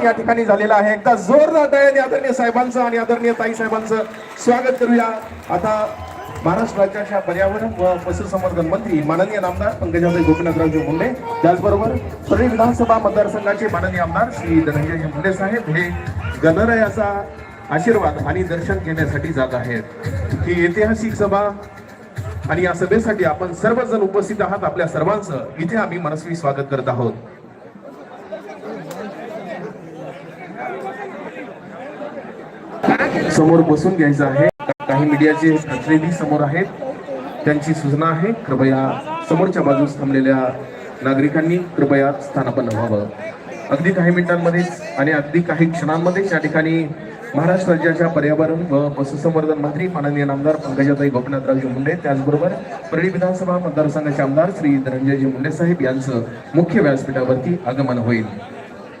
आगमन या ठिकाणी झालेलं आहे. एकदा जोरदार दयाने आदरणीय साहेबांचं आणि आदरणीय ताई साहेबांचं स्वागत करूया. आता महाराष्ट्र राज्याच्या पर्यावरण व पशुसंवर्धन मंत्री माननीय आमदार पंकजाबाई गोपीनाथरावजी मुंडे त्याचबरोबर परळी विधानसभा मतदारसंघाचे माननीय आमदार श्री धनंजय मुंडे साहेब हे गणरायाचा आशीर्वाद आणि दर्शन घेण्यासाठी जात आहेत. ही ऐतिहासिक सभा आणि या सभेसाठी आपण सर्वजण उपस्थित आहात. आपल्या सर्वांचं इथे आम्ही मनस्वी स्वागत करत आहोत. समोर बसून घ्यायचं आहे. काही मीडियाचे प्रतिनिधी समोर आहेत. त्यांची सूचना आहे. कृपया समोरच्या बाजूस थांबलेल्या नागरिकांनी कृपया स्थानापन्न व्हावं. अगदी काही मिनिटांमध्येच आणि अगदी काही क्षणांमध्येच या ठिकाणी महाराष्ट्र राज्याच्या पर्यावरण व पशुसंवर्धन मंत्री माननीय नामदार पंकजाताई गोपीनाथरावजी मुंडे त्याचबरोबर परळी विधानसभा मतदारसंघाचे आमदार श्री धनंजयजी मुंडे साहेब यांचं मुख्य व्यासपीठावरती आगमन होईल.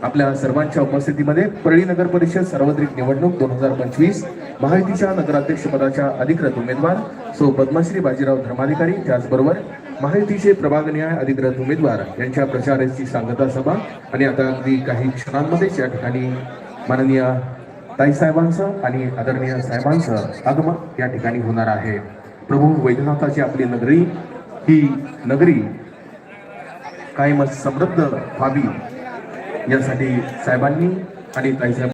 आपल्या सर्वांच्या उपस्थितीमध्ये परळी नगर परिषद सार्वत्रिक निवडणूक दोन हजार पंचवीस महायुतीच्या नगराध्यक्ष पदाच्या अधिकृत उमेदवार सो पद्मश्री बाजीराव धर्माधिकारी त्याचबरोबर महायुतीचे प्रभाग न्याय अधिकृत उमेदवार यांच्या प्रचाराची सांगता सभा आणि आता अगदी काही क्षणांमध्येच या ठिकाणी माननीय ताईसाहेबांचं आणि आदरणीय साहेबांचं आगमन या ठिकाणी होणार आहे. प्रभू वैद्यनाथाची आपली नगरी ही नगरी कायमच समृद्ध व्हावी यासाठी साहेबांनी आणि ताईसाहेब